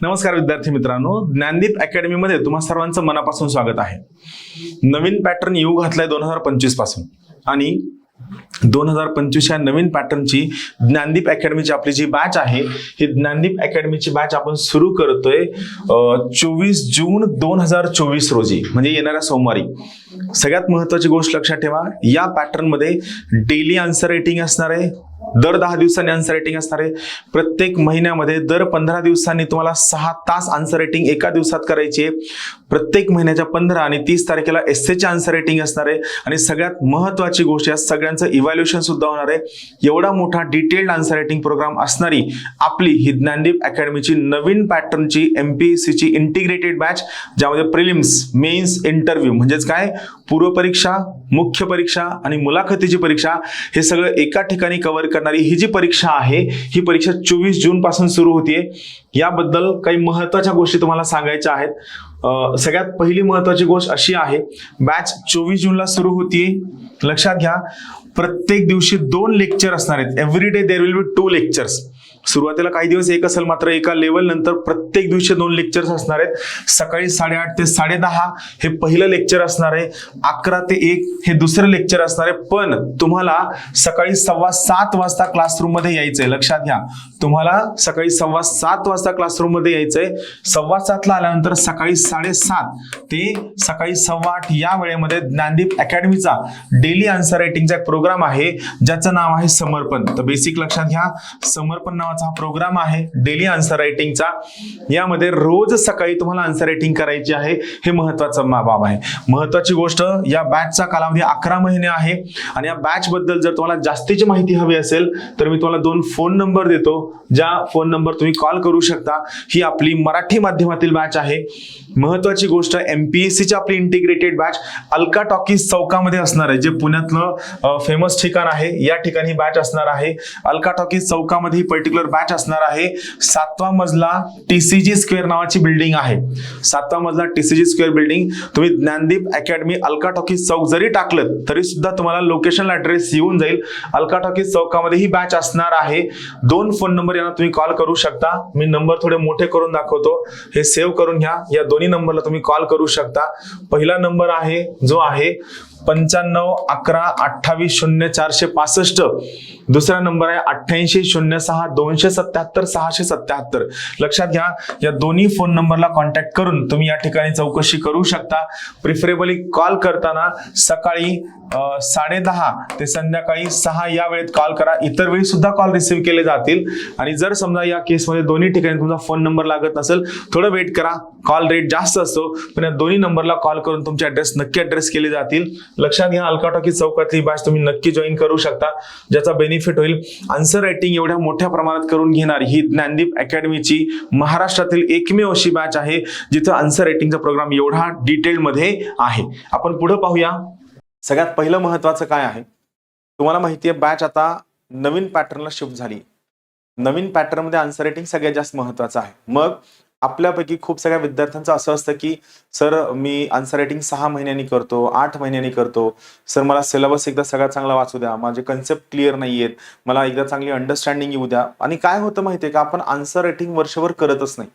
नमस्कार विद्यार्थी मित्रांनो ज्ञानदीप अकॅडमीमध्ये तुम्हा सर्वांचं मनापासून स्वागत आहे. नवीन पॅटर्न येऊ घातलाय दोन हजार पंचवीसपासून. आणि दोन हजार पंचवीस या नवीन पॅटर्नची ज्ञानदीप अकॅडमीची आपली जी बॅच आहे ही ज्ञानदीप अकॅडमीची बॅच आपण सुरू करतोय चोवीस जून दोन हजार चोवीस रोजी म्हणजे येणाऱ्या सोमवारी. सगळ्यात महत्वाची गोष्ट लक्षात ठेवा या पॅटर्नमध्ये डेली आन्सर रेटिंग असणार आहे दर दहा दिवसांनी आन्सर रेटिंग असणार आहे. प्रत्येक महिन्यामध्ये दर पंधरा दिवसांनी तुम्हाला सहा तास आन्सर रेटिंग एका दिवसात करायची आहे. प्रत्येक महिन्याच्या पंधरा आणि तीस तारखेला एसएचे आन्सर रेटिंग असणार आहे. आणि सगळ्यात महत्वाची गोष्ट या सगळ्यांचं इव्हॅल्युएशन सुद्धा होणार आहे. एवढा मोठा डिटेल्ड आन्सर रेटिंग प्रोग्राम असणारी आपली ही ज्ञानदीप अकॅडमीची नवीन पॅटर्नची एमपीएससीची इंटिग्रेटेड बॅच ज्यामध्ये प्रिलिम्स मेन्स इंटरव्ह्यू म्हणजेच काय? पूर्वपरीक्षा मुख्य परीक्षा आणि मुलाखतीची परीक्षा हे सगळं एका ठिकाणी कव्हर करणारी ही जी परीक्षा आहे ही परीक्षा चोवीस जून पासून सुरू होतीये. याबद्दल काही महत्त्वाच्या गोष्टी तुम्हाला सांगायच्या आहेत. सगळ्यात पहिली महत्वाची गोष्ट अशी आहे बॅच चोवीस जूनला सुरू होतीये. लक्षात घ्या प्रत्येक दिवशी दोन लेक्चर असणार आहेत. Every day there will be two lectures सुरुवातीला काही दिवस एक असेल मात्र एका लेवल नंतर प्रत्येक दिवशी दोन लेक्चर्स असणार आहेत. सकाळी साडेआठ ते साडेदहा हे पहिलं लेक्चर असणार आहे. अकरा ते एक हे दुसरं लेक्चर असणार आहे. पण तुम्हाला सकाळी सव्वा सात वाजता क्लासरूममध्ये यायचंय. लक्षात घ्या. तुम्हाला सकाळी सव्वा सात वाजता क्लासरूममध्ये यायचंय. सव्वा सातला आल्यानंतर सकाळी साडेसात ते सकाळी सव्वा आठ या वेळेमध्ये ज्ञानदीप अकॅडमीचा डेली आन्सर रायटिंगचा एक प्रोग्राम आहे. ज्याचं नाव आहे समर्पण. तर बेसिक लक्षात घ्या. समर्पण नाव नावाचा हा प्रोग्राम आहे डेली आन्सर रायटिंगचा यामध्ये रोज सकाळी तुम्हाला आन्सर रायटिंग करायची आहे हे महत्वाचं बाब आहे. महत्वाची गोष्ट या बॅचचा कालावधी अकरा महिने आहे आणि या बॅच बद्दल जर तुम्हाला जास्तीची माहिती हवी असेल तर मी तुम्हाला दोन फोन नंबर देतो ज्या फोन नंबर तुम्ही कॉल करू शकता. ही आपली मराठी माध्यमातील बॅच आहे. महत्वाची गोष्ट एमपीएससीची आपली इंटिग्रेटेड बॅच अलका टॉकीज चौकामध्ये असणार आहे जे पुण्यातलं फेमस ठिकाण आहे. या ठिकाणी बॅच असणार आहे. अलका टॉकीज चौकामध्ये ही पर्टिक्युलर बॅच असणार आहे. सातवा मजला टीसीजी स्क्वेअर नावाची बिल्डिंग आहे. सातवा मजला टीसीजी स्क्वेअर बिल्डिंग तुम्ही ज्ञानदीप अकॅडमी अल्का टॉकीज चौक जरी टाकलं तरी सुद्धा तुम्हाला लोकेशन ऍड्रेस येऊन जाईल. अल्का टॉकीज चौकामध्ये ही बॅच असणार आहे. दोन फोन नंबर यांना तुम्ही कॉल करू शकता. मी नंबर थोडे मोठे करून दाखवतो. हे सेव्ह करून घ्या. या दोन्ही नंबरला तुम्ही कॉल करू शकता. पहिला नंबर आहे जो आहे पंच्याण्णव अकरा अठ्ठावीस शून्य चारशे पासष्ट. दुसरा नंबर आहे अठ्ठ्याऐंशी शून्य सहा दोनशे सत्याहत्तर सहाशे सत्याहत्तर. लक्षात घ्या या दोन्ही फोन नंबरला कॉन्टॅक्ट करून तुम्ही या ठिकाणी चौकशी करू शकता. प्रिफरेबली कॉल करताना सकाळी साडे दहा ते संध्याकाळी सहा या वेळेत कॉल करा. इतर वेळी सुद्धा कॉल रिसीव्ह केले जातील. आणि जर समजा या केसमध्ये दोन्ही ठिकाणी तुमचा फोन नंबर लागत नसेल थोडं वेट करा. कॉल रेट जास्त असतो पण या दोन्ही नंबरला कॉल करून तुमचे ऍड्रेस नक्की ऍड्रेस केले जातील. लक्षात घ्या अल्का टॉकी चौकातली बॅच तुम्ही नक्की जॉईन करू शकता. ज्याचा बेनिफिट होईल आन्सर रायटिंग एवढ्या मोठ्या प्रमाणात करून घेणारी ही ज्ञानदीप अकॅडमीची महाराष्ट्रातील एकमेव अशी बॅच आहे जिथं आन्सर रायटिंगचा प्रोग्राम एवढा डिटेल मध्ये आहे. आपण पुढे पाहूया. सगळ्यात पहिलं महत्वाचं काय आहे? तुम्हाला माहिती आहे बॅच आता नवीन पॅटर्नला शिफ्ट झाली. नवीन पॅटर्नमध्ये आन्सर रेटिंग सगळ्यात जास्त महत्वाचं आहे. मग आपल्यापैकी खूप सगळ्या विद्यार्थ्यांचं असं असतं की सर मी आन्सर रायटिंग सहा महिन्यांनी करतो आठ महिन्यांनी करतो. सर मला सिलेबस एकदा सगळ्यात चांगला वाचू द्या. माझे कन्सेप्ट क्लिअर नाही आहेत मला एकदा चांगली अंडरस्टँडिंग येऊ द्या. आणि काय होतं माहिती आहे का? आपण आन्सर रायटिंग वर्षभर करतच नाही.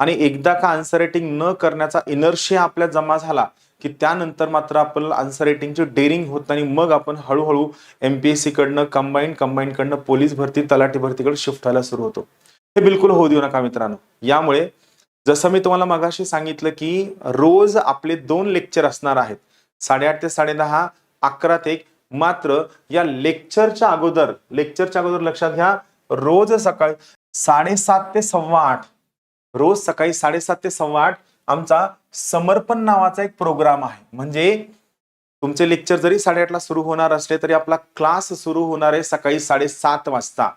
आणि एकदा का आन्सर रायटिंग न करण्याचा इनर्शिया आपल्यात जमा झाला की त्यानंतर मात्र आपल्याला आन्सर रेटिंगची डेअरिंग होत नाही. मग आपण हळूहळू एमपीएससी कडनं सीकडनं कंबाईंड कडनं पोलीस भरती तलाठी भरतीकडे शिफ्ट व्हायला सुरू होतो. हे बिलकुल होऊ देऊ नका मित्रांनो. यामुळे जसं मी तुम्हाला मगाशी सांगितलं की रोज आपले दोन लेक्चर असणार आहेत. साडेआठ ते साडेदहा अकरा ते एक. मात्र या लेक्चरच्या अगोदर लेक्चरच्या अगोदर लक्षात घ्या रोज सकाळी साडेसात ते सव्वा आठ. रोज सकाळी साडेसात ते सव्वा आठ आमचा समर्पण नावाचा एक प्रोग्राम आहे. म्हणजे तुमचे लेक्चर जरी साडेआठला सुरू होणार असले तरी आपला क्लास सुरू होणार आहे सकाळी साडेसात वाजता.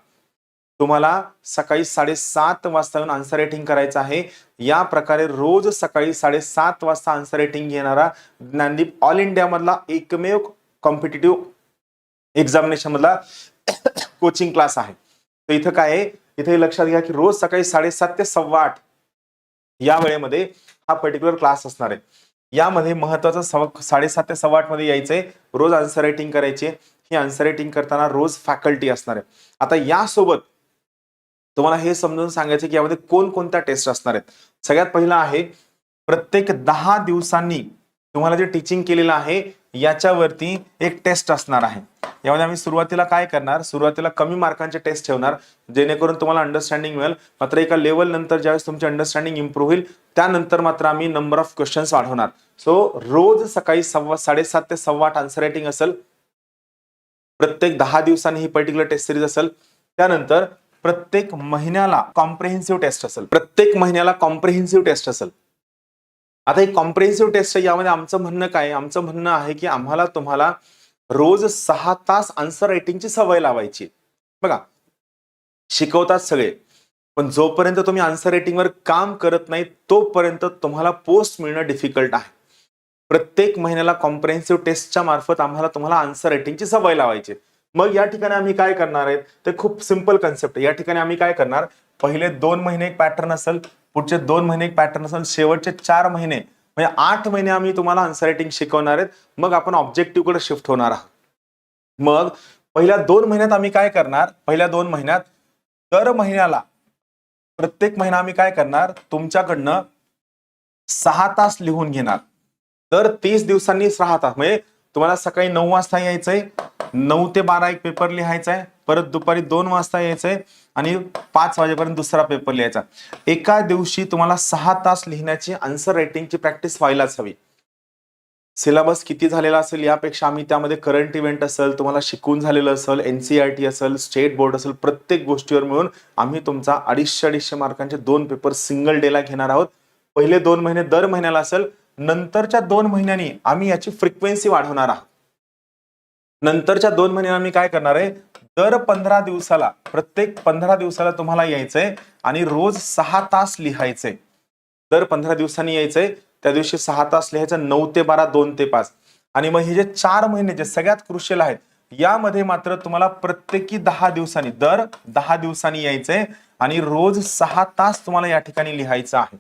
तुम्हाला सकाळी साडेसात वाजता येऊन आन्सर रेटिंग करायचं आहे. या प्रकारे रोज सकाळी साडेसात वाजता आन्सर रेटिंग घेणारा ज्ञानदीप ऑल इंडियामधला एकमेव कॉम्पिटेटिव्ह एक्झामिनेशन मधला कोचिंग क्लास आहे. तर इथं काय आहे? इथे लक्षात घ्या की रोज सकाळी साडेसात ते सव्वा आठ या वेळेमध्ये हा पर्टिक्युलर क्लास असणार आहे. यामध्ये महत्वाचं सव साडेसात ते सव्वा आठमध्ये यायचंय. रोज आन्सर रायटिंग करायची ही आन्सर रायटिंग करताना रोज फॅकल्टी असणार आहे. आता यासोबत तुम्हाला हे समजून सांगायचं की यामध्ये कोणकोणत्या टेस्ट असणार आहेत. सगळ्यात पहिला आहे प्रत्येक दहा दिवसांनी तुम्हाला जे टीचिंग केलेलं आहे याच्यावरती एक टेस्ट असणार आहे. यामध्ये आम्ही सुरुवातीला काय करणार सुरुवातीला कमी मार्कांचे टेस्ट ठेवणार जेणेकरून तुम्हाला अंडरस्टँडिंग मिळेल. मात्र एका लेवल नंतर ज्यावेळेस तुमची अंडरस्टँडिंग इम्प्रूव्ह होईल त्यानंतर मात्र आम्ही नंबर ऑफ क्वेश्चन्स वाढवणार. सो रोज सकाळी सव्वा साडेसात ते सव्वा आठ आन्सर रायटिंग असेल. प्रत्येक दहा दिवसांनी ही पर्टिक्युलर टेस्ट सिरीज असेल. त्यानंतर प्रत्येक महिन्याला कॉम्प्रेहेन्सिव्ह टेस्ट असेल. प्रत्येक महिन्याला कॉम्प्रेहेन्सिव्ह टेस्ट असेल. आता ही कॉम्प्रेहेन्सिव्ह टेस्ट यामध्ये आमचं म्हणणं काय? आमचं म्हणणं आहे की आम्हाला तुम्हाला रोज सहा तास आन्सर रायटिंगची सवय लावायची बघा शिकवतात सगळे पण जोपर्यंत तुम्ही आन्सर रायटिंगवर काम करत नाही तोपर्यंत तुम्हाला पोस्ट मिळणं डिफिकल्ट आहे. प्रत्येक महिन्याला कॉम्प्रेहेन्सिव्ह टेस्टच्या मार्फत आम्हाला तुम्हाला आन्सर रायटिंगची सवय लावायची मग या ठिकाणी आम्ही काय करणार आहेत? ते खूप सिंपल कन्सेप्ट आहे. या ठिकाणी आम्ही काय करणार? पहिले दोन महिने एक पॅटर्न असेल पुढचे दोन महिने एक पॅटर्न असेल शेवटचे चार महिने म्हणजे आठ महिने आम्ही तुम्हाला आन्सर रायटिंग शिकवणार आहेत. मग आपण ऑब्जेक्टिव्हकडे शिफ्ट होणार आहोत. मग पहिल्या दोन महिन्यात आम्ही काय करणार? पहिल्या दोन महिन्यात दर महिन्याला प्रत्येक महिना आम्ही काय करणार? तुमच्याकडनं सहा तास लिहून घेणार. तर तीस दिवसांनी सहा तास म्हणजे तुम्हाला सकाळी नऊ वाजता यायचंय नऊ ते बारा एक पेपर लिहायचा आहे परत दुपारी दोन वाजता यायचंय आणि पाच वाजेपर्यंत दुसरा पेपर लिहायचा. एका दिवशी तुम्हाला सहा तास लिहिण्याची आन्सर रायटिंगची प्रॅक्टिस व्हायलाच हवी. सिलेबस किती झालेला असेल यापेक्षा आम्ही त्यामध्ये करंट इव्हेंट असेल तुम्हाला शिकून झालेलं असेल एनसीआरटी असेल स्टेट बोर्ड असेल प्रत्येक गोष्टीवर मिळून आम्ही तुमचा अडीचशे अडीचशे मार्कांचे दोन पेपर सिंगल डेला घेणार आहोत. पहिले दोन महिने दर महिन्याला असेल नंतरच्या दोन महिन्यांनी आम्ही याची फ्रिक्वेन्सी वाढवणार आहोत. नंतरच्या दोन महिन्याला आम्ही काय करणार आहे? दर पंधरा दिवसाला प्रत्येक पंधरा दिवसाला तुम्हाला यायचंय आणि रोज सहा तास लिहायचंय. दर पंधरा दिवसांनी यायचंय त्या दिवशी सहा तास लिहायचं नऊ ते बारा दोन ते पाच. आणि मग हे जे चार महिने जे सगळ्यात क्रुशियल आहेत यामध्ये मात्र तुम्हाला प्रत्येकी दहा दिवसांनी दर दहा दिवसांनी यायचंय आणि रोज सहा तास तुम्हाला या ठिकाणी लिहायचं आहे.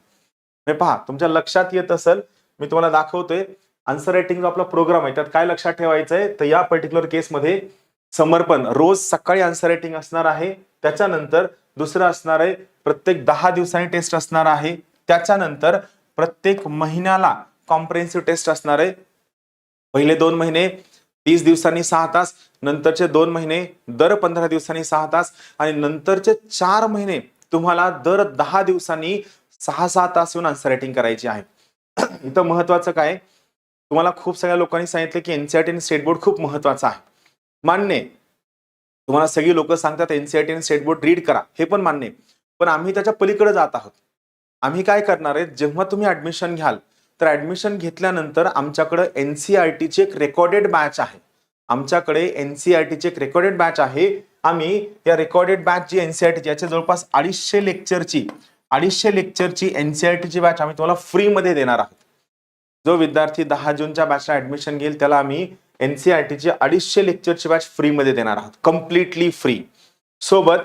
हे पहा तुमच्या लक्षात येत असेल मी तुम्हाला दाखवतोय आन्सर रायटिंग आपला प्रोग्राम आहे त्यात काय लक्षात ठेवायचंय? तर या पर्टिक्युलर केसमध्ये समर्पण रोज सकाळी आन्सर रायटिंग असणार आहे. त्याच्यानंतर दुसरं असणार आहे प्रत्येक दहा दिवसांनी टेस्ट असणार आहे. त्याच्यानंतर प्रत्येक महिन्याला कॉम्प्रेन्सिव्ह टेस्ट असणार आहे. पहिले दोन महिने तीस दिवसांनी सहा तास नंतरचे दोन महिने दर पंधरा दिवसांनी सहा तास आणि नंतरचे चार महिने तुम्हाला दर दहा दिवसांनी सहा सहा तास येऊन आन्सर रायटिंग करायची आहे. इथं महत्वाचं काय तुम्हाला खूप सगळ्या लोकांनी सांगितलं की एनसीआरटी आणि स्टेट बोर्ड खूप महत्वाचं आहे. मान्य आहे. तुम्हाला सगळी लोक सांगतात एनसीआरटी आणि स्टेट बोर्ड रीड करा. हे पण मान्य आहे. पण आम्ही त्याच्या पलीकडे जात आहोत. आम्ही काय करणार आहे? जेव्हा तुम्ही ऍडमिशन घ्याल तर ऍडमिशन घेतल्यानंतर आमच्याकडे एनसीआरटीची एक रेकॉर्डेड बॅच आहे. आमच्याकडे एनसीआरटीची एक रेकॉर्डेड बॅच आहे. आम्ही या रेकॉर्डेड बॅच जी एनसीआरटीची याच्या जवळपास अडीचशे लेक्चरची अडीचशे लेक्चरची एनसीआरटीची बॅच आम्ही तुम्हाला फ्रीमध्ये देणार आहोत. जो विद्यार्थी दहा जूनच्या बॅचला ऍडमिशन घेईल त्याला आम्ही एनसीआरटीची अडीचशे लेक्चरची बॅच फ्रीमध्ये देणार आहोत. कम्प्लिटली फ्री सोबत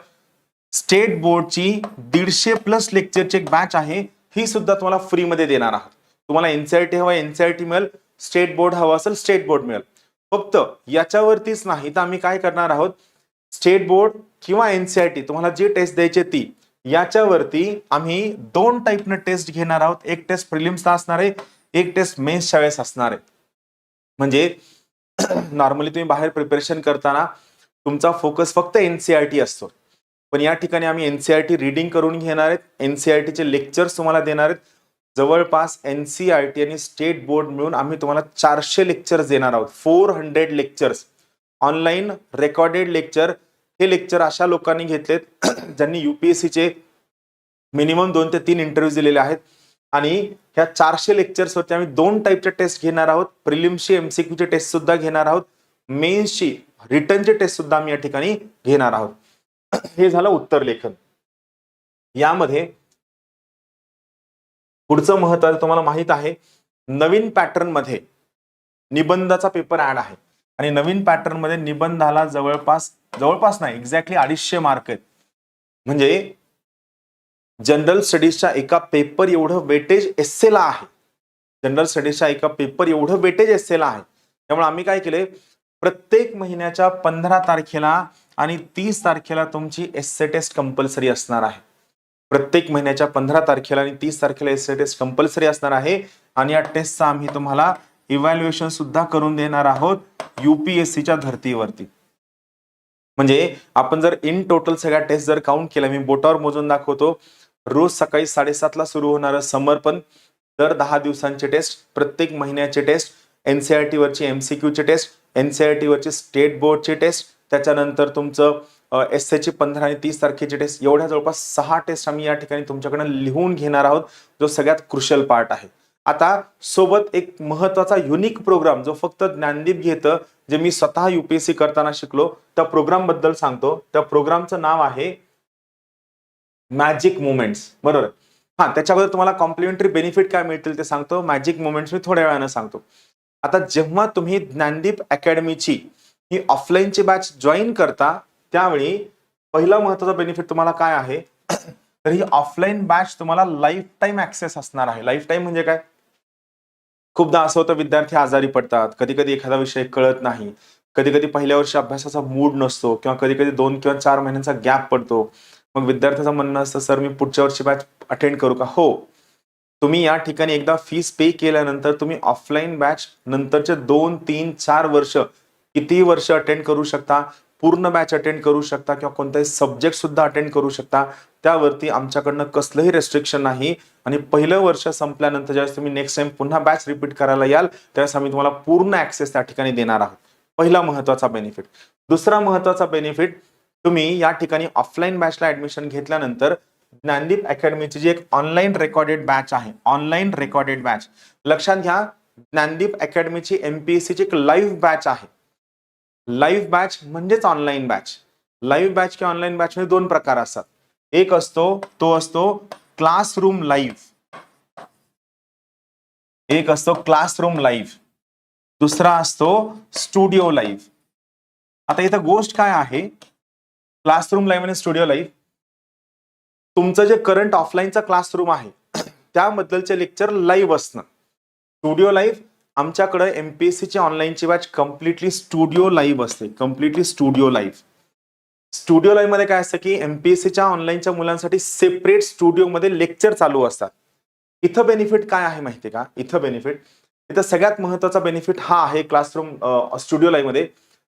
स्टेट बोर्डची दीडशे प्लस लेक्चरची एक बॅच आहे ही सुद्धा तुम्हाला फ्रीमध्ये देणार आहोत. तुम्हाला एनसीआरटी हवा एनसीआरटी मिळेल स्टेट बोर्ड हवा असेल स्टेट बोर्ड मिळेल. फक्त याच्यावरतीच नाही तर आम्ही काय करणार आहोत? स्टेट बोर्ड किंवा एनसीआरटी तुम्हाला जी टेस्ट द्यायची ती याच्यावरती आम्ही दोन टाईपनं टेस्ट घेणार आहोत. एक टेस्ट प्रिलिम्सला असणार आहे एक टेस्ट मेन्सच्या वेळेस असणार आहे. म्हणजे नॉर्मली तुम्ही बाहेर प्रिपरेशन करताना तुमचा फोकस फक्त एनसीआरटी असतो. पण या ठिकाणी आम्ही एनसीआरटी रिडिंग करून घेणार आहेत. एनसीआरटीचे लेक्चर्स तुम्हाला देणार आहेत. जवळपास एनसीआरटी आणि स्टेट बोर्ड मिळून आम्ही तुम्हाला चारशे लेक्चर्स देणार आहोत. Four hundred lectures online recorded lecture हे लेक्चर अशा लोकांनी घेतलेत ज्यांनी युपीएससीचे मिनिमम दोन ते तीन इंटरव्ह्यू दिलेले आहेत. आणि ह्या चारशे लेक्चर्स वरती आम्ही दोन टाईपच्या टेस्ट घेणार आहोत. प्रिलिम्सची एमसीक्यूचे टेस्ट सुद्धा घेणार आहोत. मेन्सची रिटर्नचे टेस्ट सुद्धा आम्ही या ठिकाणी घेणार आहोत. हे झालं उत्तर लेखन. यामध्ये पुढचं महत्वाचं तुम्हाला माहीत आहे. नवीन पॅटर्नमध्ये निबंधाचा पेपर ऍड आहे. आणि नवीन पॅटर्नमध्ये निबंधाला जवळपास जवळपास नाही एक्झॅक्टली अडीचशे मार्क आहेत. म्हणजे जनरल स्टडीजच्या एका पेपर एवढं वेटेज एसेला आहे. जनरल स्टडीजच्या एका पेपर एवढं वेटेज एसेला आहे. त्यामुळे आम्ही काय केले प्रत्येक महिन्याच्या पंधरा तारखेला आणि तीस तारखेला तुमची एस टेस्ट कंपल्सरी असणार आहे. प्रत्येक महिन्याच्या पंधरा तारखेला आणि तीस तारखेला एस टेस्ट कंपल्सरी असणार आहे. आणि या टेस्टचा आम्ही तुम्हाला इव्हॅल्युएशन सुद्धा करून देणार आहोत युपीएससीच्या धर्तीवरती. म्हणजे आपण जर इन टोटल सगळ्या टेस्ट जर काउंट केल्या मी बोटावर मोजून दाखवतो. रोज सकाळी साडेसातला सुरू होणारं समर्पण दर दहा दिवसांचे टेस्ट प्रत्येक महिन्याचे टेस्ट एनसीआरटी वरची एमसीक्यूची टेस्ट एनसीआरटी वरची स्टेट बोर्डची टेस्ट त्याच्यानंतर तुमचं एस ची पंधरा आणि तीस तारखेची टेस्ट एवढ्या जवळपास सहा टेस्ट आम्ही या ठिकाणी तुमच्याकडनं लिहून घेणार आहोत जो सगळ्यात क्रुशल पार्ट आहे. आता सोबत एक महत्त्वाचा युनिक प्रोग्राम जो फक्त ज्ञानदीप घेतं जे मी स्वतः युपीएससी करताना शिकलो त्या प्रोग्रामबद्दल सांगतो. त्या प्रोग्रामचं नाव आहे मॅजिक मुमेंट्स बरोबर? हा त्याच्याबद्दल तुम्हाला कॉम्प्लिमेंटरी बेनिफिट काय मिळतील ते सांगतो. मॅजिक मुमेंट्स मी थोड्या वेळानं सांगतो. आता जेव्हा तुम्ही ज्ञानदीप अकॅडमीची ही ऑफलाईनची बॅच जॉईन करता त्यावेळी पहिला महत्त्वाचा बेनिफिट तुम्हाला काय आहे? तर ही ऑफलाईन बॅच तुम्हाला लाईफ टाईम ऍक्सेस असणार आहे. लाईफ टाईम म्हणजे काय? खूपदा असं होतं विद्यार्थी आजारी पडतात. कधी कधी एखादा विषय कळत नाही. कधी कधी पहिल्या वर्षी अभ्यासाचा मूड नसतो किंवा कधी कधी दोन किंवा चार महिन्यांचा गॅप पडतो. मग विद्यार्थ्याचं म्हणणं असतं सर मी पुढच्या वर्षी बॅच अटेंड करू का? हो. तुम्ही या ठिकाणी एकदा फीस पे केल्यानंतर तुम्ही ऑफलाईन बॅच नंतरचे दोन तीन चार वर्ष कितीही वर्ष अटेंड करू शकता? पूर्ण बॅच अटेंड करू शकता किंवा कोणताही सब्जेक्ट सुद्धा अटेंड करू शकता? त्यावरती आमच्याकडनं कसलंही रेस्ट्रिक्शन नाही. आणि पहिलं वर्ष संपल्यानंतर ज्यावेळेस तुम्ही नेक्स्ट टाइम पुन्हा बॅच रिपीट करायला याल त्यावेळेस आम्ही तुम्हाला पूर्ण ऍक्सेस त्या ठिकाणी देणार आहोत. पहिला महत्त्वाचा बेनिफिट दुसरा महत्त्वाचा बेनिफिट तुम्ही या ठिकाणी ऑफलाईन बॅचला ऍडमिशन घेतल्यानंतर ज्ञानदीप अकॅडमीची जी एक ऑनलाईन रेकॉर्डेड बॅच आहे ऑनलाईन रेकॉर्डेड बॅच लक्षात घ्या ज्ञानदीप अकॅडमीची एमपीएससीची एक लाईव्ह बॅच आहे. लाईव्ह बॅच म्हणजेच ऑनलाईन बॅच लाईव्ह बॅच किंवा ऑनलाईन बॅच मध्ये दोन प्रकार असतात. एक असतो तो असतो क्लासरूम लाईव्ह एक असतो क्लासरूम लाईव्ह दुसरा असतो स्टुडिओ लाईव्ह आता इथं गोष्ट काय आहे? क्लासरूम लाईव्ह आणि स्टुडिओ लाईव्ह तुमचं जे करंट ऑफलाईनचा क्लासरूम आहे त्याबद्दलचे लेक्चर लाईव्ह असणं. स्टुडिओ लाईव्ह आमच्याकडे सीची ऑनलाईनची बॅच कम्प्लिटली स्टुडिओ लाईव्ह असते. कम्प्लिटली स्टुडिओ लाईव्ह स्टुडिओ लाईव्हमध्ये काय असतं की एमपीएससीच्या ऑनलाईनच्या मुलांसाठी सेपरेट स्टुडिओमध्ये लेक्चर चालू असतात. इथं बेनिफिट काय आहे माहिती का? इथं बेनिफिट इथं सगळ्यात महत्त्वाचा बेनिफिट हा आहे क्लासरूम स्टुडिओ लाईव्हमध्ये.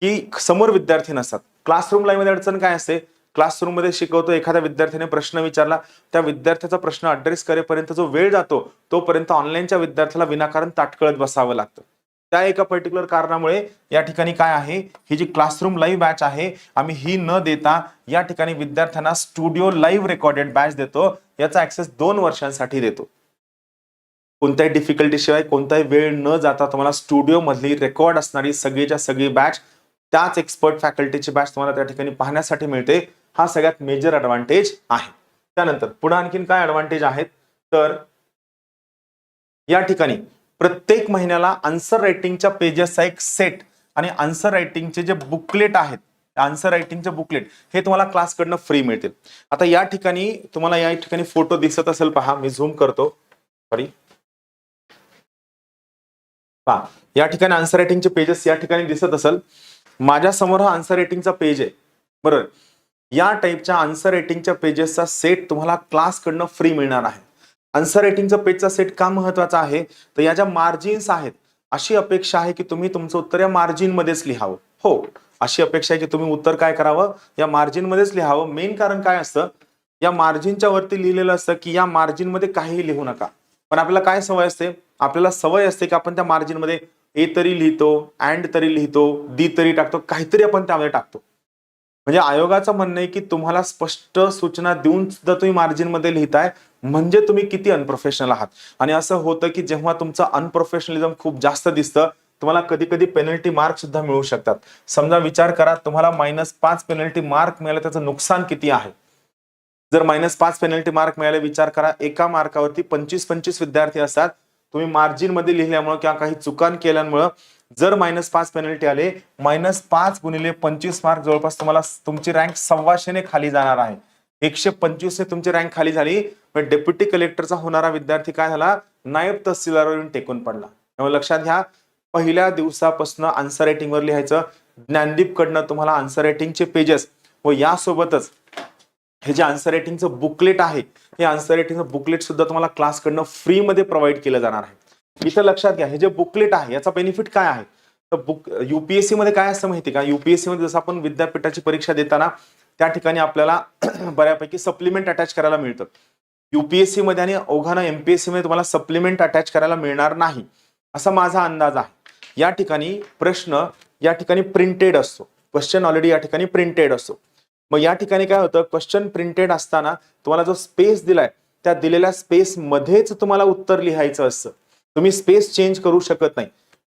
की समोर विद्यार्थी नसतात. क्लासरूम लाईव्हमध्ये अडचण काय असते? क्लासरूममध्ये शिकवतो एखाद्या विद्यार्थ्याने प्रश्न विचारला त्या विद्यार्थ्याचा प्रश्न अड्रेस करेपर्यंत जो वेळ जातो तोपर्यंत ऑनलाईनच्या विद्यार्थ्याला विनाकारण ताटकळत बसावं लागतं. त्या एका पर्टिक्युलर कारणामुळे या ठिकाणी काय आहे? ही जी क्लासरूम लाईव्ह बॅच आहे आम्ही ही न देता या ठिकाणी विद्यार्थ्यांना स्टुडिओ लाईव्ह रेकॉर्डेड बॅच देतो याचा ऍक्सेस दोन वर्षांसाठी देतो. कोणत्याही डिफिकल्टी शिवाय कोणताही वेळ न जाता तुम्हाला स्टुडिओ मधली रेकॉर्ड असणारी सगळीच्या सगळी बॅच त्याच एक्सपर्ट फॅकल्टीची बॅच तुम्हाला त्या ठिकाणी पाहण्यासाठी मिळते. हा सगळ्यात मेजर ऍडव्हान्टेज आहे. त्यानंतर पुढे आणखीन काय ऍडव्हान्टेज आहेत? तर या ठिकाणी प्रत्येक महिन्याला आन्सर रायटिंगच्या पेजेसचा एक सेट आणि आन्सर रायटिंगचे जे बुकलेट आहेत आन्सर रायटिंगचे बुकलेट हे तुम्हाला क्लासकडनं फ्री मिळतील. आता या ठिकाणी तुम्हाला या ठिकाणी फोटो दिसत असेल पहा मी झूम करतो. सॉरी पहा या ठिकाणी आन्सर रायटिंगचे पेजेस या ठिकाणी दिसत असेल. माझ्यासमोर हा आन्सर रेटिंगचा पेज आहे. बरोबर? या टाईपच्या आन्सर रेटिंगच्या पेजेसचा सेट तुम्हाला क्लासकडनं फ्री मिळणार आहे. आन्सर रेटिंगचा पेजचा सेट का महत्त्वाचा आहे? तर या ज्या मार्जिन्स आहेत अशी अपेक्षा आहे की तुम्ही तुमचं उत्तर या मार्जिन मध्येच लिहावं. हो अशी अपेक्षा आहे की तुम्ही उत्तर काय करावं? या मार्जिन मध्येच लिहावं. मेन कारण काय असतं? या मार्जिनच्या वरती लिहिलेलं असतं की या मार्जिनमध्ये काहीही लिहू नका. पण आपल्याला काय सवय असते? आपल्याला सवय असते की आपण त्या मार्जिनमध्ये ए तरी लिहितो अँड तरी लिहितो दी तरी टाकतो काहीतरी आपण त्यामध्ये टाकतो. म्हणजे आयोगाचं म्हणणं आहे की तुम्हाला स्पष्ट सूचना देऊन सुद्धा तुम्ही मार्जिनमध्ये लिहिताय म्हणजे तुम्ही किती अनप्रोफेशनल आहात. आणि असं होतं की जेव्हा तुमचं अनप्रोफेशनलिझम खूप जास्त दिसतं तुम्हाला कधी कधी पेनल्टी मार्क सुद्धा मिळू शकतात. समजा विचार करा तुम्हाला मायनस पाच पेनल्टी मार्क मिळालं त्याचं नुकसान किती आहे? जर मायनस पाच पेनल्टी मार्क मिळाले विचार करा एका मार्कावरती पंचवीस पंचवीस विद्यार्थी असतात तुम्ही मार्जिनमध्ये लिहिल्यामुळे किंवा काही चुकान केल्यामुळं जर मायनस पाच पेनल्टी आले मायनस पाच गुणिले पंचवीस मार्क जवळपास तुम्हाला तुमची रँक सव्वाशेने खाली जाणार आहे. एकशे पंचवीस तुमची रँक खाली झाली पण डेप्युटी कलेक्टरचा होणारा विद्यार्थी काय झाला? नायब तहसीलदारवरून टेकून पडला. त्यामुळे लक्षात घ्या पहिल्या दिवसापासून आन्सर रायटिंगवर लिहायचं. ज्ञानदीप कडनं तुम्हाला आन्सर रायटिंगचे पेजेस व यासोबतच हे जे आन्सर रायटिंगचं बुकलेट आहे हे आन्सर रायटिंगचं बुकलेट सुद्धा तुम्हाला क्लासकडनं फ्रीमध्ये प्रोव्हाइड केलं जाणार आहे. इथं लक्षात घ्या हे जे बुकलेट आहे याचा बेनिफिट काय आहे? तर बुक युपीएससी मध्ये काय असतं माहिती का? युपीएससी मध्ये जसं आपण विद्यापीठाची परीक्षा देताना त्या ठिकाणी आपल्याला बऱ्यापैकी सप्लिमेंट अटॅच करायला मिळतं. युपीएससी मध्ये आणि अवघाना एमपीएससी मध्ये तुम्हाला सप्लिमेंट अटॅच करायला मिळणार नाही असा माझा अंदाज आहे. या ठिकाणी प्रश्न या ठिकाणी प्रिंटेड असतो. क्वेश्चन ऑलरेडी या ठिकाणी प्रिंटेड असतो. मग या ठिकाणी काय होतं? क्वेश्चन प्रिंटेड असताना तुम्हाला जो स्पेस दिलाय त्या दिलेल्या स्पेस मध्येच तुम्हाला उत्तर लिहायचं असतं. तुम्ही स्पेस चेंज करू शकत नाही.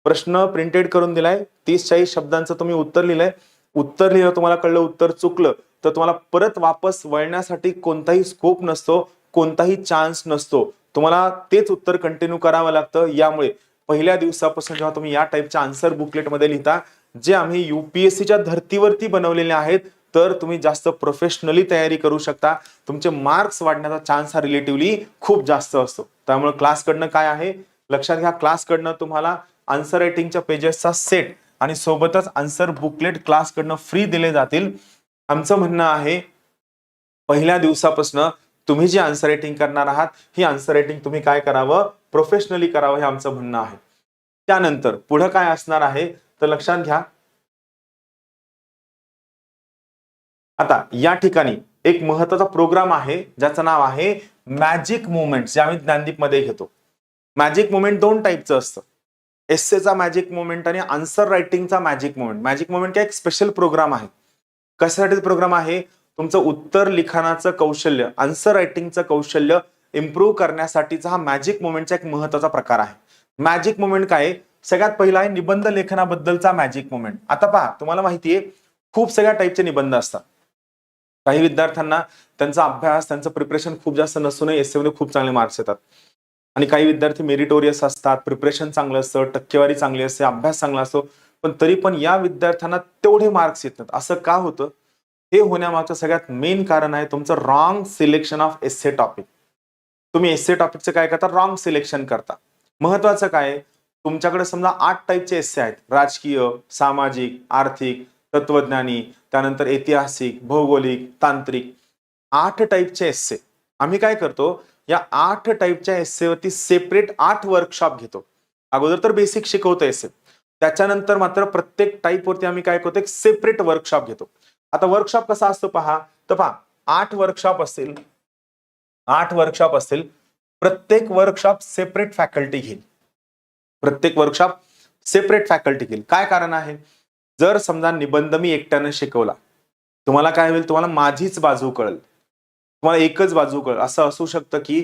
प्रश्न प्रिंटेड करून दिलाय तीस चाळीस शब्दांचं तुम्ही उत्तर लिहिलंय. उत्तर लिहिलं तुम्हाला कळलं उत्तर चुकलं तर तुम्हाला परत वापस वळण्यासाठी कोणताही स्कोप नसतो कोणताही चान्स नसतो. तुम्हाला तेच उत्तर कंटिन्यू करावं लागतं. यामुळे पहिल्या दिवसापासून जेव्हा तुम्ही या टाईपच्या आन्सर बुकलेटमध्ये लिहिता जे आम्ही युपीएससीच्या धर्तीवरती बनवलेले आहेत तर तुम्ही जास्त प्रोफेशनली तयारी करू शकता. तुमचे मार्क्स वाढण्याचा चान्स हा रिलेटिव्हली खूप जास्त असतो. त्यामुळे क्लासकडनं काय आहे? लक्षात घ्या क्लासकडनं तुम्हाला आन्सर रायटिंगच्या पेजेसचा सेट आणि सोबतच आन्सर बुकलेट क्लासकडनं फ्री दिले जातील. आमचं म्हणणं आहे पहिल्या दिवसापासून तुम्ही जी आन्सर रायटिंग करणार आहात ही आन्सर रायटिंग तुम्ही काय करावं? प्रोफेशनली करावं हे आमचं म्हणणं आहे. त्यानंतर पुढं काय असणार आहे? तर लक्षात घ्या आता या ठिकाणी एक महत्त्वाचा प्रोग्राम आहे ज्याचं नाव आहे मॅजिक मुवमेंट जे आम्ही ज्ञानदीपमध्ये घेतो. मॅजिक मुवमेंट दोन टाईपचं असतं. एसएचा मॅजिक मुवमेंट आणि आन्सर रायटिंगचा मॅजिक मुवमेंट. मॅजिक मुवमेंट काय? एक स्पेशल प्रोग्राम आहे. कशासाठी प्रोग्राम आहे? तुमचं उत्तर लिखाणाचं कौशल्य आन्सर रायटिंगचं कौशल्य इम्प्रूव्ह करण्यासाठीचा हा मॅजिक मुवमेंटचा एक महत्त्वाचा प्रकार आहे. मॅजिक मुवमेंट काय? सगळ्यात पहिला आहे निबंध लेखनाबद्दलचा मॅजिक मुवमेंट. आता पहा तुम्हाला माहिती आहे खूप सगळ्या टाईपचे निबंध असतात. काही विद्यार्थ्यांना त्यांचा अभ्यास त्यांचं प्रिपरेशन खूप जास्त नसूनही एसमध्ये खूप चांगले मार्क्स येतात. आणि काही विद्यार्थी मेरिटोरियस असतात प्रिपरेशन चांगलं असतं टक्केवारी चांगली असते अभ्यास चांगला असतो पण तरी पण या विद्यार्थ्यांना तेवढे मार्क्स येत नाहीत. असं का होतं? हे होण्यामागचं सगळ्यात मेन कारण आहे तुमचं wrong selection of essay topic तुम्ही एस्से टॉपिकचं काय करता? रॉंग सिलेक्शन करता. महत्वाचं काय? तुमच्याकडे समजा आठ टाईपचे एस्से आहेत. राजकीय सामाजिक आर्थिक तत्वज्ञानी त्यानंतर ऐतिहासिक भौगोलिक तांत्रिक आठ टाईपचे एस्से आम्ही काय करतो या आठ टाईपच्या एस्सेवरती सेपरेट आठ वर्कशॉप घेतो. अगोदर तर बेसिक शिकवतो एस्से त्याच्यानंतर मात्र प्रत्येक टाईप वरती आम्ही काय करतो एक सेपरेट वर्कशॉप घेतो. आता वर्कशॉप कसा असतो पहा. तर पहा आठ वर्कशॉप असतील आठ वर्कशॉप असतील प्रत्येक वर्कशॉप सेपरेट फॅकल्टी घेईल. प्रत्येक वर्कशॉप सेपरेट फॅकल्टी घेईल. काय कारण आहे? जर समजा निबंध मी एकट्यानं शिकवला तुम्हाला काय होईल? तुम्हाला माझीच बाजू कळेल. तुम्हाला एकच बाजू कळेल. असं असू शकतं की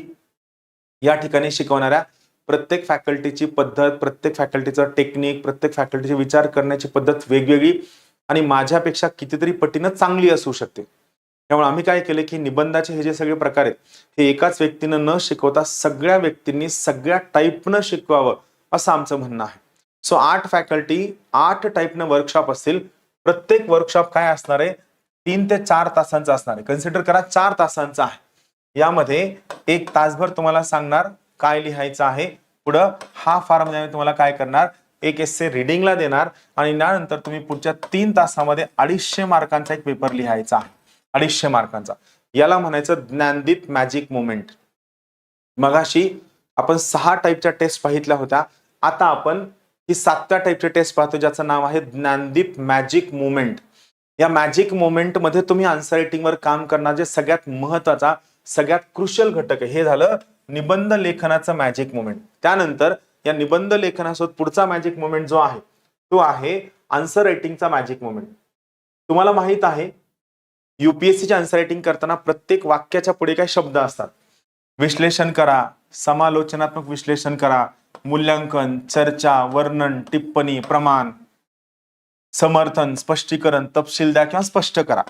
या ठिकाणी शिकवणाऱ्या प्रत्येक फॅकल्टीची पद्धत प्रत्येक फॅकल्टीचं टेक्निक प्रत्येक फॅकल्टीची विचार करण्याची पद्धत वेगवेगळी आणि माझ्यापेक्षा कितीतरी पटीनं चांगली असू शकते. त्यामुळे आम्ही काय केले की निबंधाचे हे जे सगळे प्रकार आहेत हे एकाच व्यक्तीनं न शिकवता सगळ्या व्यक्तींनी सगळ्या टाईपनं शिकवावं असं आमचं म्हणणं आहे. सो आठ फॅकल्टी आठ टाईपनं वर्कशॉप असतील. प्रत्येक वर्कशॉप काय असणार आहे? तीन ते चार तासांचा असणार आहे. कन्सिडर करा चार तासांचा आहे. यामध्ये एक तासभर तुम्हाला सांगणार काय लिहायचं आहे. पुढं हा फॉर्म तुम्हाला काय करणार? एक एससे रिडिंगला देणार आणि त्यानंतर तुम्ही पुढच्या तीन तासामध्ये अडीचशे मार्कांचा एक पेपर लिहायचा आहे. अडीचशे मार्कांचा. याला म्हणायचं ज्ञानदीप मॅजिक मुवमेंट मगाशी आपण सहा टाईपच्या टेस्ट पाहितल्या होत्या. आता आपण ही सातव्या टाईपची टेस्ट पाहतो ज्याचं नाव आहे ज्ञानदीप मॅजिक मुवमेंट या मॅजिक मोमेंटमध्ये तुम्ही आन्सर रायटिंगवर काम करणार जे सगळ्यात महत्त्वाचा सगळ्यात क्रुशल घटक आहे. हे झालं निबंध लेखनाचं मॅजिक मुवमेंट त्यानंतर या निबंध लेखनासोबत पुढचा मॅजिक मुवमेंट जो आहे तो आहे आन्सर रायटिंगचा मॅजिक मुवमेंट तुम्हाला माहीत आहे युपीएससीचे आन्सर रायटिंग करताना प्रत्येक वाक्याच्या पुढे काही शब्द असतात. विश्लेषण करा समालोचनात्मक विश्लेषण करा मूल्यांकन चर्चा वर्णन टिप्पणी प्रमाण समर्थन स्पष्टीकरण तपशील द्या किंवा स्पष्ट करा.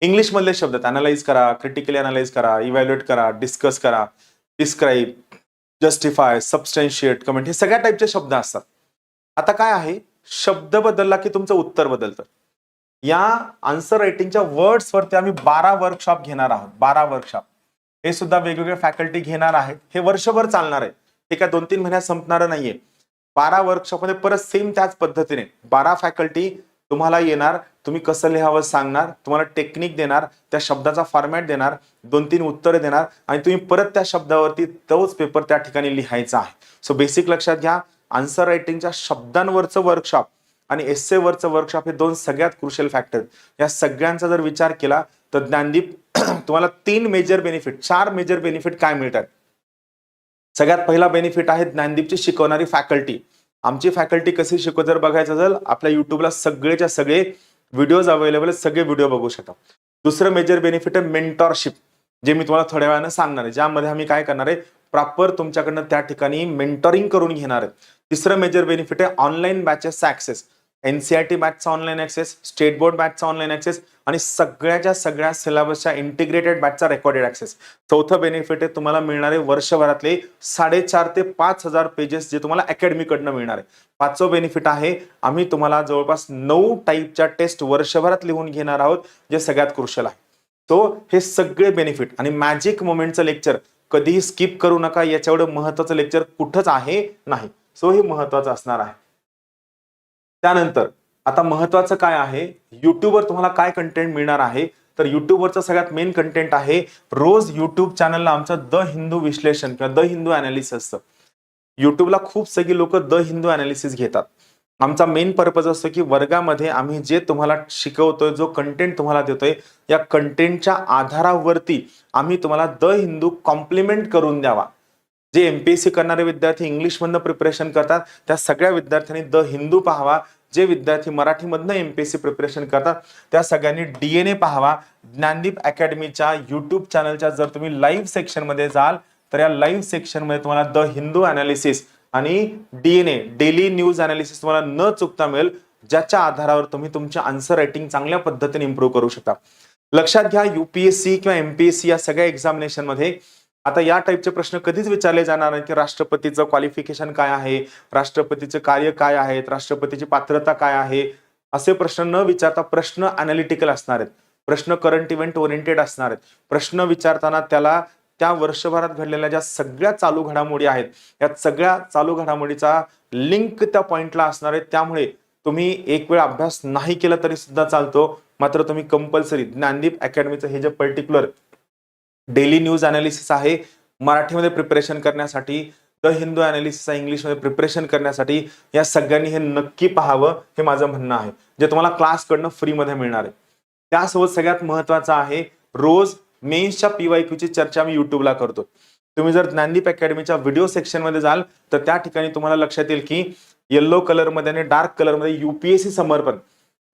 इंग्लिश मधले शब्द अनालाइज करा क्रिटिकली अनालाइज करा इव्हॅल्युएट करा डिस्कस करा डिस्क्राईब जस्टिफाय सबस्टन्शिएट कमेंट हे सगळ्या टाईपचे शब्द असतात. आता काय आहे? शब्द बदलला की तुमचं उत्तर बदलतं. या आन्सर रायटिंगच्या वर्ड्स वरती आम्ही बारा वर्कशॉप घेणार आहोत बारा वर्कशॉप हे सुद्धा वेगवेगळे फॅकल्टी घेणार आहेत. हे वर्षभर चालणार आहे. हे काय दोन तीन महिन्यात संपणार नाहीये. बारा वर्कशॉपमध्ये परत सेम त्याच पद्धतीने. बारा फॅकल्टी तुम्हाला येणार तुम्ही कसं लिहावं सांगणार तुम्हाला टेक्निक देणार त्या शब्दाचा फॉर्मॅट देणार दोन तीन उत्तरं देणार आणि तुम्ही परत त्या शब्दावरती तोच पेपर त्या ठिकाणी लिहायचा आहे. सो बेसिक लक्षात घ्या आन्सर रायटिंगच्या शब्दांवरचं वर्कशॉप आणि एस्से वरचं वर्कशॉप हे दोन सगळ्यात क्रुशियल फॅक्टर या सगळ्यांचा जर विचार केला तर ज्ञानदीप तुम्हाला तीन मेजर बेनिफिट चार मेजर बेनिफिट काय मिळतात? सगळ्यात पहिला बेनिफिट आहे ज्ञानदीपची शिकवणारी फॅकल्टी आमची फॅकल्टी कशी शिकवत जर बघायचं असेल आपल्या युट्यूबला सगळेच्या सगळे व्हिडिओज अवेलेबल आहेत सगळे व्हिडिओ बघू शकता. दुसरं मेजर बेनिफिट आहे मेंटॉरशिप जे मी तुम्हाला थोड्या वेळानं सांगणार आहे. ज्यामध्ये आम्ही काय करणार आहे प्रॉपर तुमच्याकडनं त्या ठिकाणी मेंटॉरिंग करून घेणार आहे. तिसरं मेजर बेनिफिट आहे ऑनलाईन बॅचेसचा ऍक्सेस एनसीआरटी बॅचचा ऑनलाईन ऍक्सेस स्टेट बोर्ड बॅचचा ऑनलाईन ऍक्सेस आणि सगळ्याच्या सगळ्या सिलेबसच्या इंटिग्रेटेड बॅचचा रेकॉर्डेड ऍक्सेस चौथं बेनिफिट आहे तुम्हाला मिळणारे वर्षभरातले साडेचार ते पाच हजार पेजेस जे तुम्हाला अकॅडमीकडनं मिळणार आहे. पाचवं बेनिफिट आहे आम्ही तुम्हाला जवळपास नऊ टाईपच्या टेस्ट वर्षभरात लिहून घेणार आहोत जे सगळ्यात क्रुशल आहे. तो हे सगळे बेनिफिट आणि मॅजिक मोमेंटचं लेक्चर कधीही स्किप करू नका याच्या एवढं महत्वाचं लेक्चर कुठंच आहे नाही. सो हे महत्वाचं असणार आहे. त्यानंतर आता महत्वाचं काय आहे? युट्यूबवर तुम्हाला काय कंटेंट मिळणार आहे? तर युट्यूबवरचं सगळ्यात मेन कंटेंट आहे रोज युट्यूब चॅनलला आमचं द हिंदू विश्लेषण किंवा द हिंदू अनालिसिस असतं युट्यूबला खूप सगळी लोक द हिंदू अनालिसिस घेतात. आमचा मेन पर्पज असतो की वर्गामध्ये आम्ही जे तुम्हाला शिकवतोय जो कंटेंट तुम्हाला देतोय या कंटेंटच्या आधारावरती आम्ही तुम्हाला द हिंदू कॉम्प्लिमेंट करून द्यावा. जे एमपीएससी करणारे विद्यार्थी इंग्लिशमधनं प्रिपरेशन करतात त्या सगळ्या विद्यार्थ्यांनी द हिंदू पाहावा. जे विद्यार्थी मराठीमधनं एमपीएससी प्रिपरेशन करतात त्या सगळ्यांनी डीएनए पाहावा. ज्ञानदीप अकॅडमीच्या युट्यूब चॅनलच्या जर तुम्ही लाईव्ह सेक्शनमध्ये जाल तर या लाईव्ह सेक्शनमध्ये तुम्हाला द हिंदू अनालिसिस आणि डीएनए डेली न्यूज अनालिसिस तुम्हाला न चुकता मिळेल ज्याच्या आधारावर तुम्ही तुमचे आन्सर रायटिंग चांगल्या पद्धतीने इम्प्रूव्ह करू शकता. लक्षात घ्या युपीएससी किंवा एमपीएससी या सगळ्या एक्झामिनेशनमध्ये आता या टाईपचे प्रश्न कधीच विचारले जाणार नाही की राष्ट्रपतीचं क्वालिफिकेशन काय आहे राष्ट्रपतीचं कार्य काय आहेत राष्ट्रपतीची पात्रता काय आहे असे प्रश्न न विचारता प्रश्न अनालिटिकल असणार आहेत. प्रश्न करंट इव्हेंट ओरिएंटेड असणार आहेत. प्रश्न विचारताना त्याला त्या वर्षभरात घडलेल्या ज्या सगळ्या चालू घडामोडी आहेत या सगळ्या चालू घडामोडीचा लिंक त्या पॉइंटला असणार आहे त्यामुळे तुम्ही एक वेळ अभ्यास नाही केला तरी सुद्धा चालतो. मात्र तुम्ही कंपल्सरी ज्ञानदीप अकॅडमीचं हे जे पर्टिक्युलर डेली न्यूज अनालिसिस आहे. मराठीमध्ये प्रिपरेशन करण्यासाठी द हिंदू अनालिसिस आहे इंग्लिशमध्ये प्रिपरेशन करण्यासाठी या सगळ्यांनी हे नक्की पाहावं हे माझं म्हणणं आहे. जे तुम्हाला क्लासकडनं फ्रीमध्ये मिळणार आहे. त्यासोबत सगळ्यात महत्वाचं आहे रोज मेन्सच्या पीवायक्यूची चर्चा मी युट्यूबला करतो. तुम्ही जर ज्ञानदीप अकॅडमीच्या व्हिडिओ सेक्शनमध्ये जाल तर त्या ठिकाणी तुम्हाला लक्षात येईल की येल्लो कलरमध्ये आणि डार्क कलरमध्ये युपीएससी समर्पण.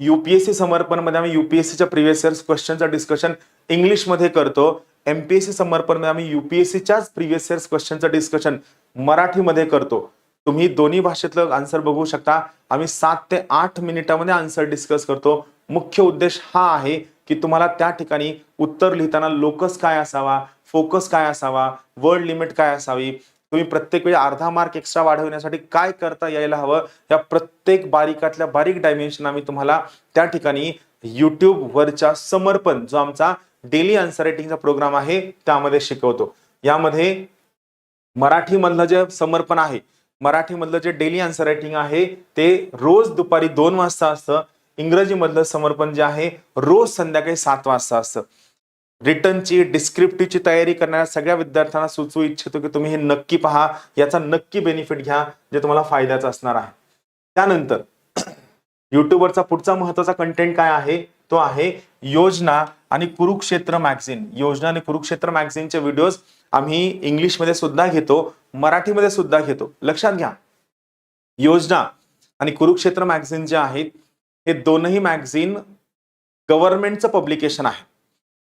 युपीएससी समर्पणमध्ये आम्ही युपीएससीच्या प्रिव्हियस इयर्स क्वेश्चनचं डिस्कशन इंग्लिशमध्ये करतो. एमपीएससी समर्पणमध्ये म्हणजे आम्ही युपीएससीच्याच प्रिव्हियस इयर्स क्वेश्चनचं डिस्कशन मराठीमध्ये करतो. तुम्ही दोन्ही भाषेतलं आन्सर बघू शकता. आम्ही सात ते आठ मिनिटामध्ये आन्सर डिस्कस करतो. मुख्य उद्देश हा आहे की तुम्हाला त्या ठिकाणी उत्तर लिहिताना लोकस काय असावा फोकस काय असावा वर्ड लिमिट काय असावी तुम्ही प्रत्येक वेळी अर्धा मार्क एक्स्ट्रा वाढवण्यासाठी काय करता यायला हवं या प्रत्येक बारीकातल्या बारीक डायमेन्शन आम्ही तुम्हाला त्या ठिकाणी युट्यूबवरच्या समर्पण जो आमचा डेली आन्सर रायटिंगचा प्रोग्राम आहे त्यामध्ये शिकवतो. यामध्ये मराठीमधलं जे समर्पण आहे मराठीमधलं जे डेली आन्सर रायटिंग आहे ते रोज दुपारी दोन वाजता असतं. इंग्रजीमधलं समर्पण जे आहे रोज संध्याकाळी सात वाजता असतं. रिटर्नची डिस्क्रिप्टिव्हची तयारी करणाऱ्या सगळ्या विद्यार्थ्यांना सुचवू इच्छितो की तुम्ही हे नक्की पहा. याचा नक्की बेनिफिट घ्या जे तुम्हाला फायद्याचं असणार आहे. त्यानंतर युट्यूबवरचा पुढचा महत्त्वाचा कंटेंट काय आहे? तो आहे योजना आणि कुरुक्षेत्र मॅगझिन योजना आणि कुरुक्षेत्र मॅगझिनचे व्हिडिओज आम्ही इंग्लिशमध्ये सुद्धा घेतो मराठीमध्ये सुद्धा घेतो. लक्षात घ्या. योजना आणि कुरुक्षेत्र मॅगझिन जे आहेत हे दोनही मॅगझिन गव्हर्नमेंटचं पब्लिकेशन आहे.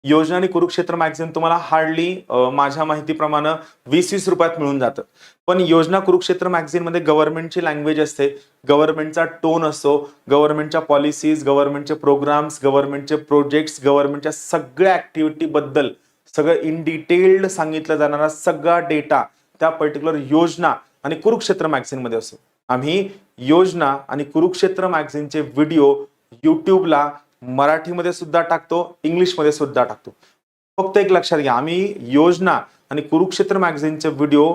योजना आणि कुरुक्षेत्र मॅगझिन तुम्हाला हार्डली माझ्या माहितीप्रमाणे वीस वीस रुपयात मिळून जातं. पण योजना कुरुक्षेत्र मॅगझिनमध्ये गव्हर्नमेंटची लँग्वेज असते. गव्हर्नमेंटचा टोन असतो. गव्हर्नमेंटच्या पॉलिसीज गव्हर्नमेंटचे प्रोग्राम्स गव्हर्नमेंटचे प्रोजेक्ट्स गव्हर्नमेंटच्या सगळ्या ॲक्टिव्हिटीबद्दल सगळं इन डिटेल्ड सांगितलं जाणारा सगळा डेटा त्या पर्टिक्युलर योजना आणि कुरुक्षेत्र मॅगझिनमध्ये असतो. आम्ही योजना आणि कुरुक्षेत्र मॅगझिनचे व्हिडिओ युट्यूबला मराठीमध्ये सुद्धा टाकतो इंग्लिशमध्ये सुद्धा टाकतो. फक्त एक लक्षात घ्या आम्ही योजना आणि कुरुक्षेत्र मॅगझिनचे व्हिडिओ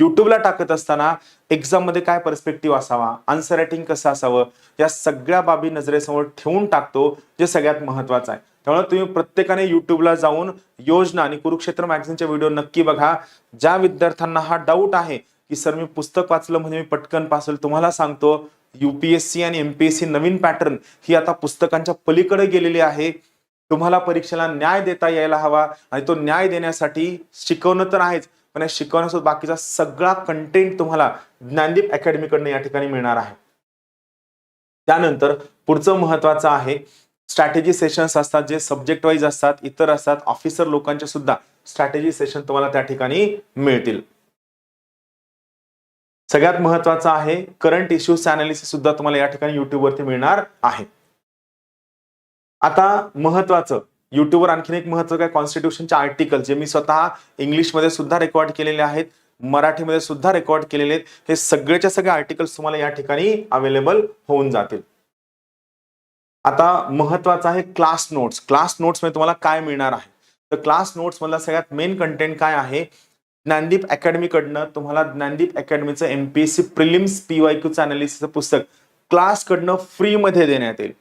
युट्यूबला टाकत असताना एक्झाममध्ये काय पर्स्पेक्टिव्ह असावा आन्सर रायटिंग कसं असावं या सगळ्या बाबी नजरेसमोर ठेवून टाकतो जे सगळ्यात महत्वाचं आहे. त्यामुळे तुम्ही प्रत्येकाने युट्यूबला जाऊन योजना आणि कुरुक्षेत्र मॅगझिनचे व्हिडिओ नक्की बघा. ज्या विद्यार्थ्यांना हा डाऊट आहे की सर मी पुस्तक वाचलं म्हणजे मी पटकन पासेल तुम्हाला सांगतो युपीएससी आणि एमपीएससी नवीन पॅटर्न ही आता पुस्तकांच्या पलीकडे गेलेली आहे. तुम्हाला परीक्षेला न्याय देता यायला हवा आणि तो न्याय देण्यासाठी शिकवणं तर आहेच पण या शिकवण्यासोबत बाकीचा सगळा कंटेंट तुम्हाला ज्ञानदीप अकॅडमीकडनं या ठिकाणी मिळणार आहे. त्यानंतर पुढचं महत्वाचं आहे स्ट्रॅटेजी सेशन्स असतात जे सब्जेक्ट वाईज असतात इतर असतात ऑफिसर लोकांचे सुद्धा स्ट्रॅटेजी सेशन तुम्हाला त्या ठिकाणी मिळतील. सगळ्यात महत्वाचं आहे करंट इश्यूज अनालिसिस सुद्धा तुम्हाला या ठिकाणी युट्यूबवरती मिळणार आहे. आता महत्वाचं युट्यूबवर आणखीन एक महत्त्व काय कॉन्स्टिट्यूशनचे आर्टिकल जे मी स्वतः इंग्लिशमध्ये सुद्धा रेकॉर्ड केलेले आहेत मराठीमध्ये सुद्धा रेकॉर्ड केलेले आहेत हे सगळेच्या सगळे आर्टिकल्स तुम्हाला या ठिकाणी अवेलेबल होऊन जातील. आता महत्वाचं आहे क्लास नोट्स क्लास नोट्समध्ये तुम्हाला काय मिळणार आहे? तर क्लास नोट्स मधला सगळ्यात मेन कंटेंट काय आहे? ज्ञानदीप अकॅडमी कडनं तुम्हाला Gyandeep अकॅडमीचं M P C prelims P Y क्यूचं अनालिसिसचं पुस्तक क्लास कडनं फ्रीमध्ये देण्यात येईल.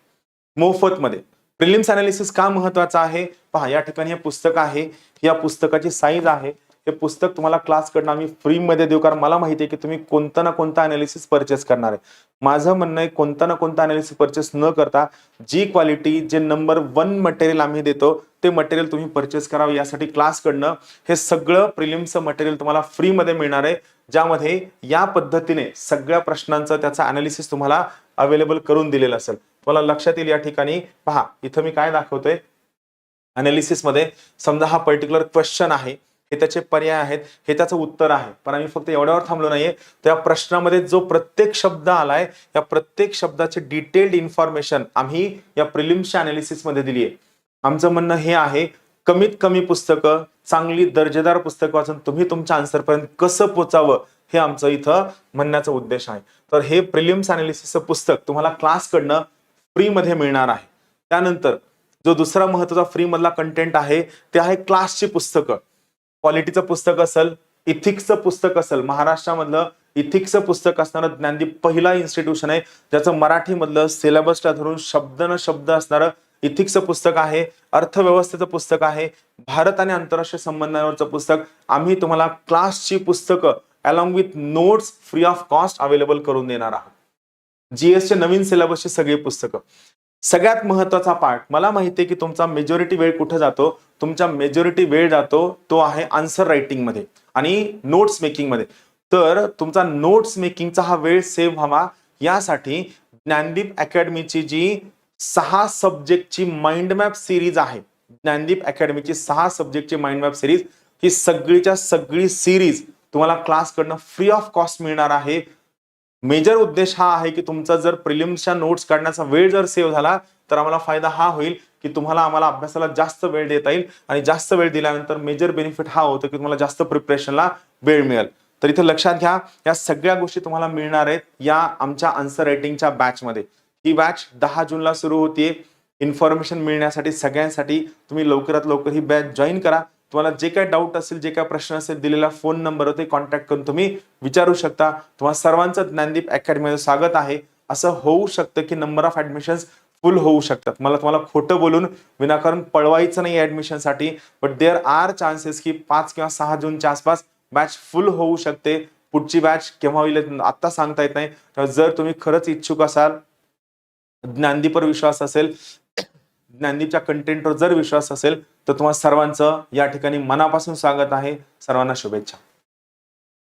मोफत मध्ये प्रिलिम्स अनालिसिस का महत्वाचं आहे? पहा या ठिकाणी हे पुस्तक आहे. या पुस्तकाची साईज आहे. हे पुस्तक तुम्हाला क्लासकडनं आम्ही फ्रीमध्ये देऊ कारण मला माहिती आहे की तुम्ही कोणतं ना कोणता अनालिसिस परचेस करणार आहे. माझं म्हणणं आहे कोणता ना कोणता अनालिसिस परचेस न करता जी क्वालिटी जे नंबर वन मटेरियल आम्ही देतो ते मटेरियल तुम्ही परचेस करावं. यासाठी क्लासकडनं हे सगळं प्रिलिम्सचं मटेरियल तुम्हाला फ्रीमध्ये मिळणार आहे ज्यामध्ये या पद्धतीने सगळ्या प्रश्नांचं त्याचं अनालिसिस तुम्हाला अवेलेबल करून दिलेलं असेल. तुम्हाला लक्षात येईल या ठिकाणी. पहा इथं मी काय दाखवतोय? अनालिसिसमध्ये समजा हा पर्टिक्युलर क्वेश्चन आहे. हे त्याचे पर्याय आहेत हे त्याचं उत्तर आहे. पण आम्ही फक्त एवढ्यावर थांबलो नाहीये. त्या प्रश्नामध्ये जो प्रत्येक शब्द आलाय या प्रत्येक शब्दाचे डिटेल्ड इन्फॉर्मेशन आम्ही या प्रिलिम्सच्या अनालिसिसमध्ये दिली आहे आमचं म्हणणं हे आहे कमीत कमी पुस्तकं चांगली दर्जेदार पुस्तकं वाचून तुम्ही तुमच्या आन्सरपर्यंत कसं पोचावं हे आमचं इथं म्हणण्याचा उद्देश आहे. तर हे प्रिलिम्स अनालिसिसचं पुस्तक तुम्हाला क्लासकडनं फ्रीमध्ये मिळणार आहे. त्यानंतर जो दुसरा महत्त्वाचा फ्रीमधला कंटेंट आहे ते आहे क्लासची पुस्तकं. क्वालिटीचं पुस्तक असेल इथिक्सचं पुस्तक असेल महाराष्ट्रामधलं इथिक्सचं पुस्तक असणारं ज्ञानदीप पहिला इन्स्टिट्यूशन आहे ज्याचं मराठीमधलं सिलेबसला धरून शब्द न शब्द असणारं इथिक्सचं पुस्तक आहे अर्थव्यवस्थेचं पुस्तक आहे भारत आणि आंतरराष्ट्रीय संबंधांवरचं पुस्तक. आम्ही तुम्हाला क्लासची पुस्तकं along with notes free of cost available करून देणार आहोत. जीएसचे नवीन सिलेबसची सगळी पुस्तकं. सगळ्यात महत्त्वाचा पार्ट मला माहिती आहे की तुमचा मेजॉरिटी वेळ कुठं जातो? तुमचा मेजॉरिटी वेळ जातो तो आहे आन्सर रायटिंगमध्ये आणि नोट्स मेकिंगमध्ये. तर तुमचा नोट्स मेकिंगचा हा वेळ सेव्ह व्हावा. यासाठी ज्ञानदीप अकॅडमीची जी सहा सब्जेक्टची माइंड मॅप सिरीज आहे. ज्ञानदीप अकॅडमीची सहा सब्जेक्टची माइंड मॅप सिरीज ही सगळीच्या सगळी सिरीज तुम्हाला क्लासकडनं फ्री ऑफ कॉस्ट मिळणार आहे. मेजर उद्देश हा आहे की तुमचा जर प्रिलिम्सच्या नोट्स काढण्याचा वेळ जर सेव्ह झाला तर आम्हाला फायदा हा होईल की तुम्हाला आम्हाला अभ्यासाला जास्त वेळ देता येईल आणि जास्त वेळ दिल्यानंतर मेजर बेनिफिट हा होतो की तुम्हाला जास्त प्रिपरेशनला वेळ मिळेल. तर इथे लक्षात घ्या या सगळ्या गोष्टी तुम्हाला मिळणार आहेत या आमच्या आन्सर रायटिंगच्या बॅचमध्ये ही बॅच दहा जूनला सुरू होतीये. इन्फॉर्मेशन मिळण्यासाठी सगळ्यांसाठी तुम्ही लवकरात लवकर ही बॅच जॉईन करा. तुम्हाला जे काय डाऊट असेल जे काय प्रश्न असेल दिलेला फोन नंबर होते कॉन्टॅक्ट करून तुम्ही विचारू शकता. तुम्हाला सर्वांचं ज्ञानदीप अकॅडमीमध्ये स्वागत आहे. असं होऊ शकतं की नंबर ऑफ ऍडमिशन्स फुल होऊ शकतात. मला तुम्हाला खोटं बोलून विनाकारण पळवायचं नाही ऍडमिशनसाठी बट देअर आर चान्सेस की पाच किंवा सहा जूनच्या आसपास बॅच फुल होऊ शकते. पुढची बॅच केव्हा होईल आत्ता सांगता येत नाही. जर तुम्ही खरंच इच्छुक असाल ज्ञानदीपवर विश्वास असेल ज्ञानदीपच्या कंटेंटवर जर विश्वास असेल तर तुम्हाला सर्वांचं या ठिकाणी मनापासून स्वागत आहे. सर्वांना शुभेच्छा.